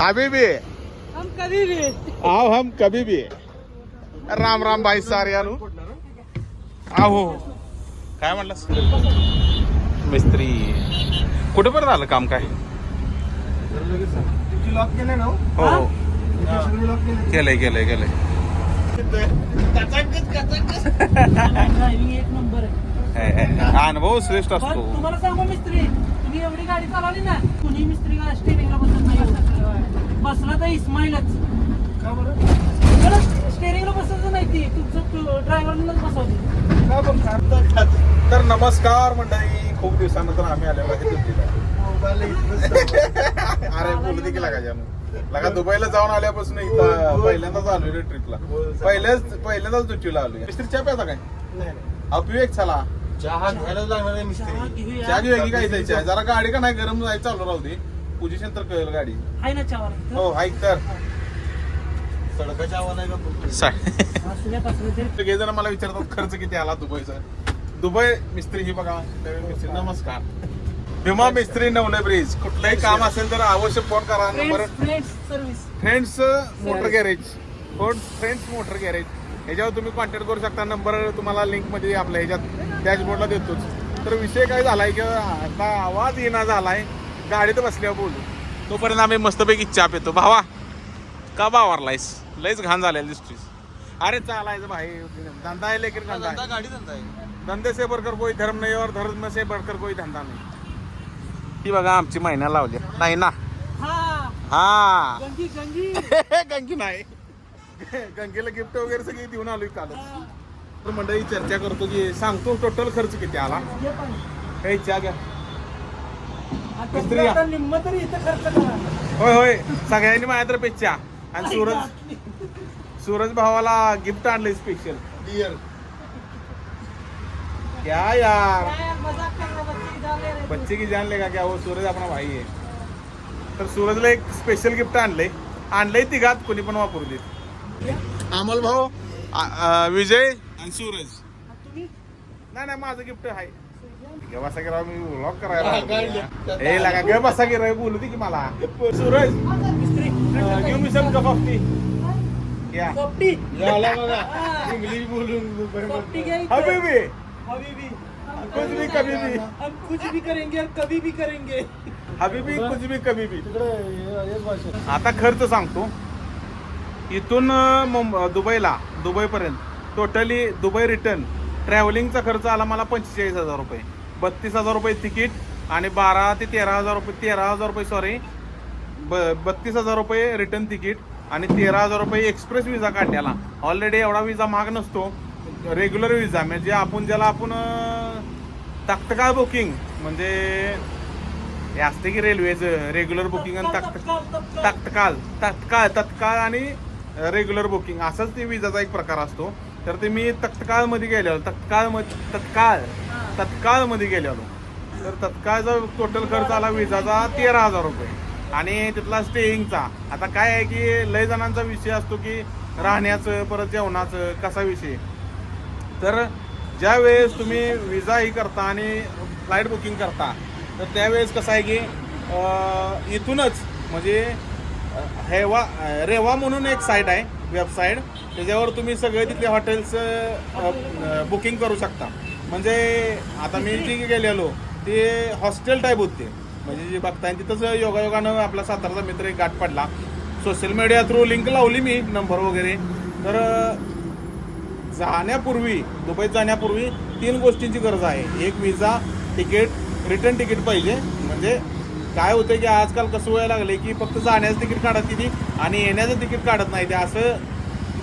अभी भी? हम कधी भी। आओ हम कभी भी। राम राम भाई सार्यानु आहो। काय म्हणलास? मिस्त्री। कुठे पर्यंत आलं काम काय? लॉक केले ना हो? हो हो. केलंय केलंय केलंय. ड्रायव्हिंग एक नंबर आहे हे, हे, हे. अनुभव श्रेष्ठ असतो. तुम्हाला सांगू मिस्त्री तुम्ही एवढी गाडी चालवली ना कुणी मिस्त्री स्टेरिंगला बसत नाही. बसला तर इस्माईलच. का बरं? स्टेरिंगला बसत नाही ती. तुमचं ड्रायव्हरलाच बसवते. का बरं? खातात तर नमस्कार मंडळी. खूप दिवसानंतर आम्ही आलेलो आहे दिल्लीला. मोबाईल इथं अरे बोलू दे की लागा लगा दुबईला जाऊन आल्यापासून इथं पहिल्यांदाच आलोय ट्रिपला. पहिल्याच पहिल्यांदाच दुट्टीला आलोय. मिस्त्री चहा प्याचा काय? नाही, एक चला चहा घ्यायला लागणार आहे चहा मिस्त्री घेऊया. चहा घेऊया की काय जायचं जरा गाडी का नाही गरम जायचं चालू राहू दे. पोझिशन तर कळेल गाडी. आहे ना हो ऐक तर. सडकाच्या आहे का सगळे जण मला विचारतात खर्च किती आला दुबईचा दुबई मिस्त्री ही बघा त्यावेळी मिस्त्री. नमस्कार. भीमा मिस्त्री नवले ब्रिज. कुठलंही काम असेल तर अवश्य फोन करा. Number friends friends service friends motor garage friends motor garage ह्याच्यावर तुम्ही कॉन्टॅक्ट करू शकता. नंबर तुम्हाला लिंकमध्ये आपल्या ह्याच्यात डॅशबोर्डला देतोच. तर विषय काय झालाय की आता आवाज येणार झालाय. गाडीत बसल्यावर बोलू. तोपर्यंत आम्ही मस्तपैकी चहा पितो भावा का बावारलायस लयच घाण झालेला दिसतोय अरे चालायचं भाई धंदा आहे लेकिन धंदा आहे. गाडी धंदा आहे. धंदे से बढ़कर कोई धर्म नहीं और धर्म से बढ़कर कोई धंदा नाही. ही बघा आमची महिना लावली. नाही ना? हा. हा. गंगी गंगी. गंगी नाही. गंगेला गिफ्ट वगैरे सगळी देऊन आलोय कालच. तर मंडळी चर्चा करतो की सांगतो टोटल खर्च किती आला? हे पण. हे चहा घ्या. आता मिस्त्री या. आता निम्म तरी इथं खर्च करा. होय होय. सगळ्यांनी माझ्या तर चहा आणि सूरज सूरज भावाला गिफ्ट आणलंय स्पेशल डिअर क्या यार. बच्चे की जान लेगा क्या वो? सूरज अपना भाई आहे तर सूरजला एक स्पेशल गिफ्ट आणलंय. आणलंय तिघात कोणी पण वापरू देत. अमोल भाऊ आ- आ, विजय आणि सूरज. तुम्ही? नाही नाही माझं गिफ्ट आहे. गे बसा की राव मी व्लॉग करायला हा, लागा की राव बोलू दे की मला सूरज मी झाला बघा. इंग्लिश बोलून. हबीबी हबीबी कुछ भी कभी भी हम कुछ भी करेंगे और कभी भी करेंगे हबीबी कुछ भी कभी भी आता खर्च सांगतो इथून दुबईला दुबईपर्यंत टोटली दुबई रिटर्न ट्रॅव्हलिंगचा खर्च आला मला पंचेचाळीस हजार रुपये. बत्तीस हजार रुपये तिकीट आणि बारा ते तेरा हजार रुपये तेरा हजार रुपये सॉरी ब बत्तीस हजार रुपये रिटर्न तिकीट आणि तेरा हजार रुपये एक्सप्रेस विजा काढण्याला. ऑलरेडी एवढा विजा महाग नसतो. रेग्युलर विजा म्हणजे आपण ज्याला आपण ताकतकाळ बुकिंग म्हणजे हे असते की रेल्वेचं रेग्युलर बुकिंग आणि तत्काळ तात्काळ तात्काळ तत्काळ तत्काळ आणि रेग्युलर बुकिंग असाच ते विजाचा एक प्रकार असतो. तर ते मी तत्काळमध्ये गेलेलो तत्काळ तत्काळ तत्काळमध्ये गेलेलो तर तत्काळचा टोटल खर्च आला विजाचा तेरा हजार रुपये. आणि तिथला स्टेईंगचा आता काय आहे की लय जणांचा विषय असतो की राहण्याचं परत जेवणाचं कसा विषय? तर ज्या वेळेस तुम्ही विजा ही करता आणि फ्लाईट बुकिंग करता तर त्यावेळेस कसं आहे की इथूनच म्हणजे हेवा रेवा म्हणून एक साईट आहे वेबसाईट त्याच्यावर तुम्ही सगळे तिथले हॉटेल्स बुकिंग करू शकता. म्हणजे आता मी जी गेलेलो ते हॉस्टेल टाईप होते. म्हणजे जे बघताय तिथंच योगायोगानं आपला साताराचा मित्र एक गाठ पडला. सोशल मीडिया थ्रू लिंक लावली मी नंबर वगैरे. तर जाण्यापूर्वी दुबईत जाण्यापूर्वी तीन गोष्टींची गरज आहे. एक विजा तिकीट रिटर्न तिकीट पाहिजे. म्हणजे काय होतं की आजकाल कसं व्हायला लागले की फक्त जाण्याचं तिकीट काढत ती आणि येण्याचं तिकीट काढत नाही. ते असं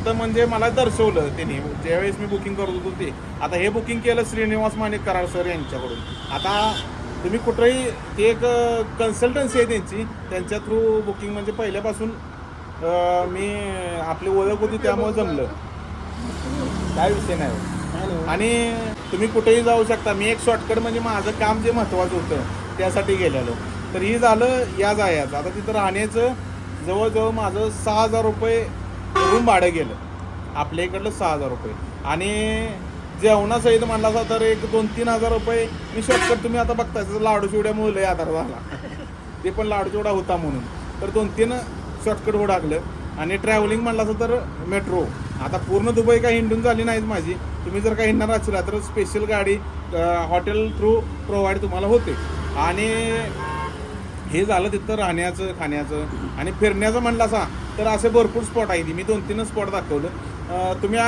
तिथं म्हणजे मला दर्शवलं त्यांनी ज्यावेळेस मी बुकिंग करत होतो ते. आता हे बुकिंग केलं श्रीनिवास माणिक कराड सर यांच्याकडून. आता तुम्ही कुठंही ते एक कन्सल्टन्सी आहे त्यांची. त्यांच्या थ्रू बुकिंग म्हणजे पहिल्यापासून मी आपली ओळख होती त्यामुळे जमलं. काय विषय नाही. आणि तुम्ही कुठेही जाऊ शकता. मी एक शॉर्टकट म्हणजे माझं काम जे महत्वाचं होतं त्यासाठी गेलेलो. तर ही झालं या जायचं. आता तिथं राहण्याचं जवळजवळ माझं सहा हजार रुपये रूम भाडं गेलं. आपल्या इकडलं सहा हजार रुपये. आणि जेवणासहित म्हणला असता तर एक दोन तीन हजार रुपये मी शॉर्टकट तुम्ही आता बघताय लाडू चिवड्यामुळे लय आधार झाला. ते पण लाडू चिवडा होता म्हणून. तर दोन तीन शॉर्टकट हो टाकलं आणि ट्रॅव्हलिंग म्हणलं असं तर मेट्रो आता पूर्ण दुबई काही हिंडून झाली नाहीत माझी. तुम्ही जर काही हिंडणार असेल तर स्पेशल गाडी हॉटेल थ्रू प्रोव्हाइड तुम्हाला होते. आणि हे झालं तिथं राहण्याचं खाण्याचं आणि फिरण्याचं म्हणलं असा तर असे भरपूर स्पॉट आहे मी दोन तीन स्पॉट दाखवलं. तुम्ही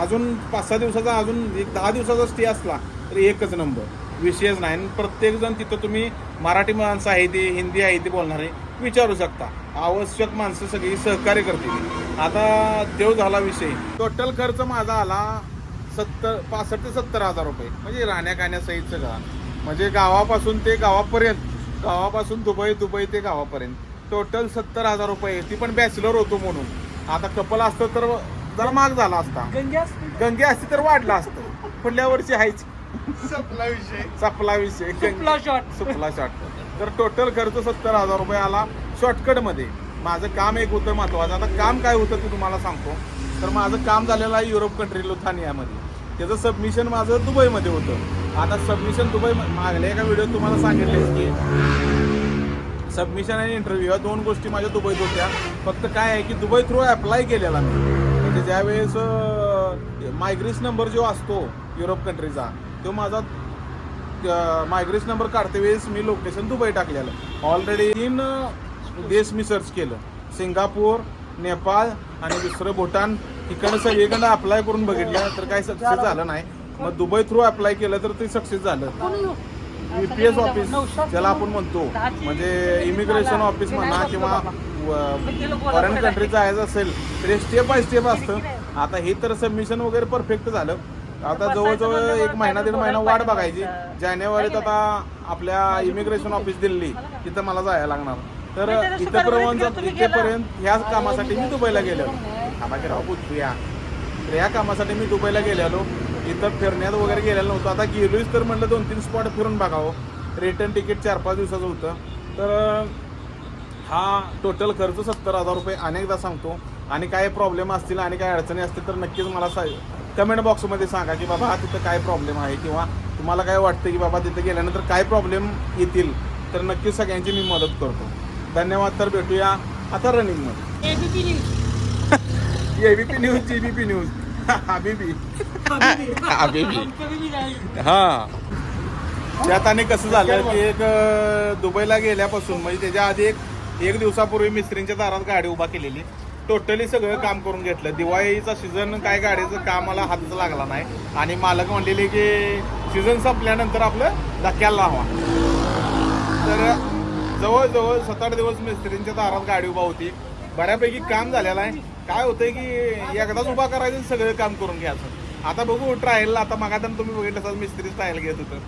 अजून पाच सहा दिवसाचा अजून एक दहा दिवसाचा स्टे असला तर एकच नंबर विषयच नाही. आणि प्रत्येकजण तिथं तुम्ही मराठी माणसं आहे ती हिंदी आहे ती बोलणारे विचारू शकता. आवश्यक माणसं सगळी सहकार्य करतील. आता देव झाला विषय. टोटल खर्च माझा आला सत्तर पासष्ट ते सत्तर हजार रुपये. म्हणजे राहण्या खाण्यासहित सगळा. म्हणजे गावापासून ते गावापर्यंत गावापासून दुबई दुबई ते गावापर्यंत. टोटल सत्तर हजार रुपये. ती पण बॅचलर होतो म्हणून. आता कपल असतं तर जरा महाग झाला असता. गंग्या गंगे असती तर वाढलं असतं. पुढल्या वर्षी आहेच. संपला विषय. चपला विषय. सुपला शॉट सुपला शॉर्टकट तर टोटल खर्च सत्तर हजार रुपये आला शॉर्टकटमध्ये. माझं काम एक होतं महत्वाचं. आता काम काय होतं ते तुम्हाला सांगतो. तर माझं काम झालेलं आहे युरोप कंट्री लुथानियामध्ये त्याचं सबमिशन माझं दुबईमध्ये होतं. आता सबमिशन दुबई मागल्या एका व्हिडिओ तुम्हाला सांगितलेच की सबमिशन आणि इंटरव्ह्यू या दोन गोष्टी माझ्या दुबईत होत्या. फक्त काय आहे की दुबई थ्रू अप्लाय केलेला मी. म्हणजे ज्यावेळेस मायग्रेस नंबर जो असतो युरोप कंट्रीचा तो माझा मायग्रेस नंबर काढते वेळेस मी लोकेशन दुबई टाकलेलं. ऑलरेडी तीन देश मी सर्च केलं. सिंगापूर नेपाळ आणि दुसरं भूटान. इकडं सगळीकडनं अप्लाय करून बघितलं तर काही सक्सेस झालं नाही. मग दुबई थ्रू अप्लाय केलं तर ते सक्सेस झालं. युपीएस ऑफिस ज्याला आपण म्हणतो. म्हणजे इमिग्रेशन ऑफिस म्हणा किंवा फॉरेन कंट्रीत जायचं असेल तर स्टेप बाय स्टेप असतं. आता हे तर सबमिशन वगैरे परफेक्ट झालं. आता जवळजवळ एक महिना दीड महिना वाट बघायची. जानेवारीत आता आपल्या इमिग्रेशन ऑफिस दिल्ली तिथं मला जायला लागणार. तर इथंपर्यंत इथेपर्यंत ह्या कामासाठी मी दुबईला गेलेलो आम्हाला राहू बुद्धूया तर या कामासाठी मी दुबईला गेलेलो. इथं फिरण्यात वगैरे गेलेलो नव्हतो. आता गेलोच तर म्हटलं दोन तीन स्पॉट फिरून बघावं. रिटर्न तिकीट चार पाच दिवसाचं होतं. तर हा टोटल खर्च सत्तर हजार रुपये अनेकदा सांगतो. आणि काय प्रॉब्लेम असतील आणि काय अडचणी असतील तर नक्कीच मला सा कमेंट बॉक्समध्ये सांगा की बाबा हा तिथं काय प्रॉब्लेम आहे? किंवा तुम्हाला काय वाटतं की बाबा तिथं गेल्यानंतर काय प्रॉब्लेम येतील? तर नक्कीच सगळ्यांची मी मदत करतो. धन्यवाद तर भेटूया आता रनिंगमध्ये एबीपी न्यूज जीबीपी न्यूज हाबीबी हाबीबी हा. त्यात आणि कसं झालं की एक दुबईला गेल्यापासून म्हणजे त्याच्या आधी एक एक दिवसापूर्वी मिस्त्रींच्या दारात गाडी उभा केलेली. टोटली सगळं काम करून घेतलं. दिवाळीचा सीझन काय गाडीचं कामाला हातच लागला नाही. आणि मालक म्हणलेले की सीझन संपल्यानंतर आपलं धक्क्याला लावा. तर जवळजवळ सात आठ दिवस मिस्त्रींच्या दारात गाडी उभा होती. बऱ्यापैकी काम झालेलं आहे. काय होतंय की एकदाच उभा करायचं सगळं काम करून घ्यायचं. आता बघू ट्रायलला आता मग आता तुम्ही बघितलं असाल मिस्त्री ट्रायल घेत होतं.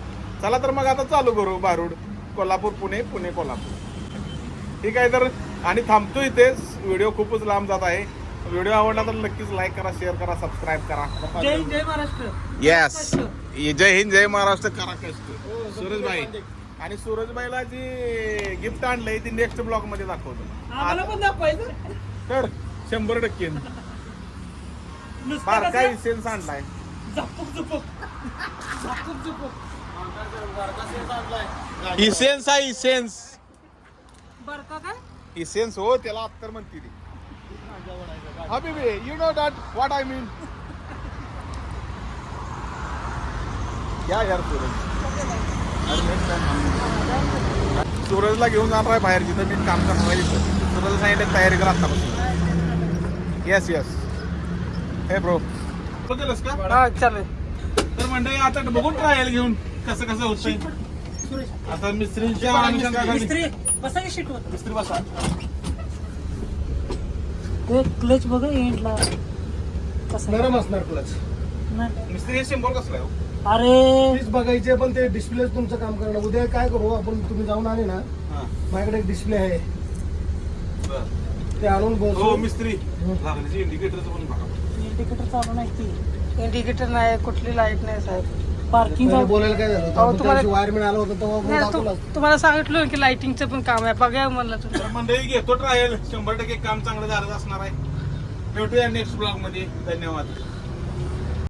चला तर मग आता चालू करू बारूड कोल्हापूर पुणे पुणे कोल्हापूर. ठीक आहे तर आणि थांबतो इथेच व्हिडिओ खूपच लांब जात आहे. व्हिडिओ आवडला तर नक्कीच लाईक करा शेअर करा सबस्क्राईब करा. जय जय महाराष्ट्र. येस जय हिंद जय महाराष्ट्र. करा कष्ट. सूरजभाई आणि सूरजबाईला जी गिफ्ट आणलंय ती नेक्स्ट ब्लॉगमध्ये दाखवतो. आम्हाला पण दाखवायचं? तर शंभर टक्के. नुसतं बारका कसं? इसेन्स आणलाय. झपुक झुपुक झपुक झुपुक इसेन्स आहे इसेन्स बरं का काय? इसेन्स हो त्याला अत्तर म्हणते ती. हबीबी you know that what I mean या यार सूरज. सूरजला घेऊन जाणार आहे बाहेर जिथं मी काम करणार आहे तिथं सूरजला सांगितलं तयारी कर आत्तापासून येस येस हे ब्रो बघेलस का? हा चालेल. तर मंडळी आता बघून ट्रायल घेऊन कसं कसं होतंय. सुरेश. आता मिस्त्रींच्या मिस्त्री बसा की मिस्त्री बसा. ते क्लच बघ एंडला कसं? नरम असणार क्लच नाही. मिस्त्री हे सिम्बॉल कसलं आहे हो? अरे. तेच बघायचे पण ते डिस्प्ले तुमचं काम करणं उद्या काय करू आपण तुम्ही जाऊन आले ना. माझ्याकडे एक डिस्प्ले आहे. बरं. ते आणून हो बसू मिस्त्री लागण्याची इंडिकेटरचं पण बघा. इंडिकेटर चालू नाही इंडिकेटर नाही कुठली लाइट नाही साहेब. पार्किंग पहिले बोलायला काय झालं अहो, होतं तुम्हाला- वायरमॅन आलं होतं तेव्हा आपण नाही दाखवलं तु- तुम्हाला सांगितलं की लाइटिंगचं पण काम आहे. बघा म्हणलं तुम्ही. तर मंडळी घेतो ट्रायल शंभर टक्के काम चांगलं झालं असणार आहे. भेटूया नेक्स्ट ब्लॉगमध्ये. धन्यवाद.